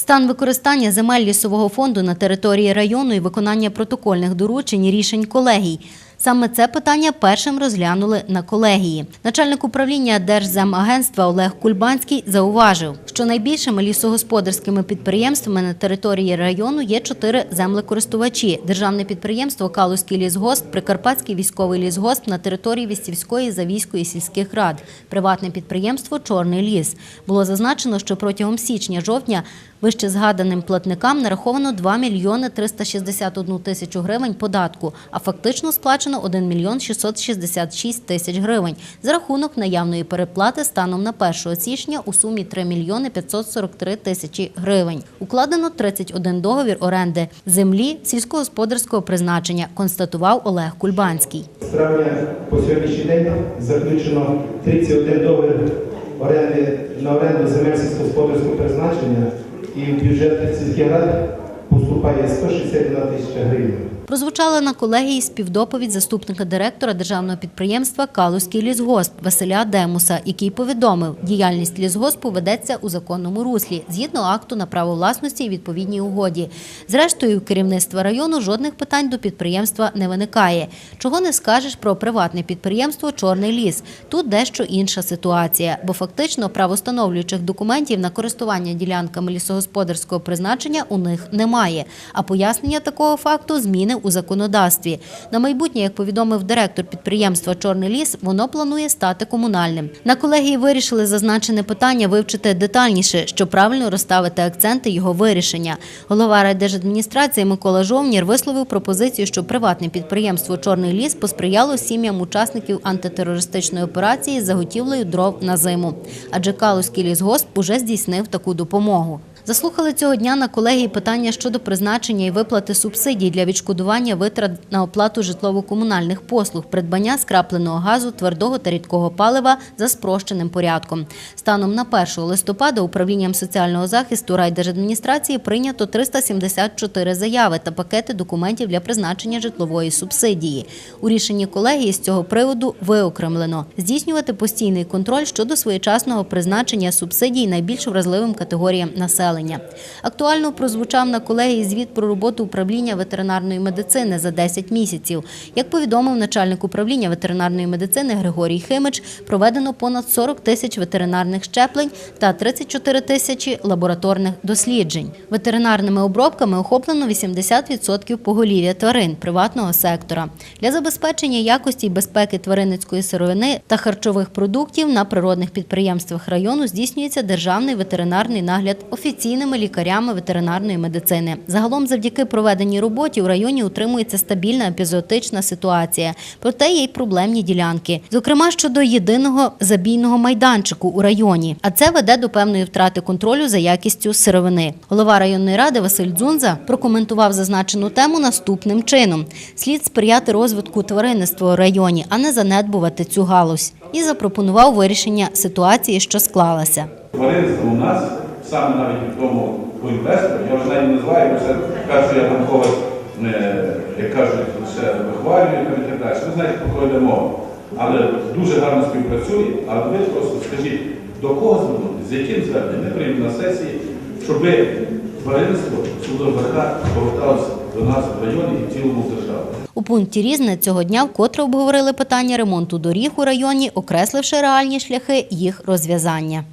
Стан використання земель лісового фонду на території району і виконання протокольних доручень і рішень колегій. Саме це питання першим розглянули на колегії. Начальник управління Держземагентства Олег Кульбанський зауважив, що найбільшими лісогосподарськими підприємствами на території району є чотири землекористувачі: державне підприємство Калузький лісгосп, Прикарпатський військовий лісгосп на території Вістівської, Завійської сільських рад, приватне підприємство Чорний ліс. Було зазначено, що протягом січня-жовтня Вище згаданим платникам нараховано 2 мільйони 361 тисячу гривень податку, а фактично сплачено 1 мільйон 666 тисяч гривень за рахунок наявної переплати станом на 1 січня у сумі 3 мільйони 543 тисячі гривень. Укладено 31 договір оренди землі сільськогосподарського призначення, констатував Олег Кульбанський. З по сьогоднішній день заключено 31 договір оренди на оренду земель сільськогосподарського призначення і в бюджет сільських рад поступає 161 тисяча гривень. Прозвучала на колегії співдоповідь заступника директора державного підприємства Калузький лісгосп Василя Демуса, який повідомив, діяльність лісгоспу ведеться у законному руслі згідно акту на право власності і відповідній угоді. Зрештою, у керівництва району жодних питань до підприємства не виникає. Чого не скажеш про приватне підприємство Чорний ліс. Тут дещо інша ситуація, бо фактично правостановлюючих документів на користування ділянками лісогосподарського призначення у них немає. А пояснення такого факту зміни у законодавстві. На майбутнє, як повідомив директор підприємства Чорний ліс, воно планує стати комунальним. На колегії вирішили зазначене питання вивчити детальніше, щоб правильно розставити акценти його вирішення. Голова райдержадміністрації Микола Жовнір висловив пропозицію, що приватне підприємство Чорний ліс посприяло сім'ям учасників антитерористичної операції з заготівлею дров на зиму. Адже Калузький лісгосп уже здійснив таку допомогу. Заслухали цього дня на колегії питання щодо призначення і виплати субсидій для відшкодування витрат на оплату житлово-комунальних послуг, придбання скрапленого газу, твердого та рідкого палива за спрощеним порядком. Станом на 1 листопада управлінням соціального захисту райдержадміністрації прийнято 374 заяви та пакети документів для призначення житлової субсидії. У рішенні колегії з цього приводу виокремлено здійснювати постійний контроль щодо своєчасного призначення субсидій найбільш вразливим категоріям населення. Актуально прозвучав на колегії звіт про роботу управління ветеринарної медицини за 10 місяців. Як повідомив начальник управління ветеринарної медицини Григорій Химич, проведено понад 40 тисяч ветеринарних щеплень та 34 тисячі лабораторних досліджень. Ветеринарними обробками охоплено 80% поголів'я тварин приватного сектора. Для забезпечення якості і безпеки тваринницької сировини та харчових продуктів на природних підприємствах району здійснюється державний ветеринарний нагляд офіційними лікарями ветеринарної медицини. Загалом, завдяки проведеній роботі, у районі утримується стабільна епізоотична ситуація. Проте є й проблемні ділянки, зокрема щодо єдиного забійного майданчику у районі. А це веде до певної втрати контролю за якістю сировини. Голова районної ради Василь Дзунза прокоментував зазначену тему наступним чином: слід сприяти розвитку тваринництва у районі, а не занедбувати цю галузь. І запропонував вирішення ситуації, що склалася. Тваринство у нас, саме навіть в тому по інвестору, я вже навіть не називаю, бо це кажу, я там когось, як кажуть, лише вихвалюю і так далі. Ви знаєте, про кого йде мова. Але дуже гарно співпрацює, але ви просто скажіть, до кого звернутися, з яким зверненням, не приймемо на сесії, щоб тваринство, особливо поверталося до нас в районі і в цілому державі. У пункті різне цього дня вкотре обговорили питання ремонту доріг у районі, окресливши реальні шляхи їх розв'язання.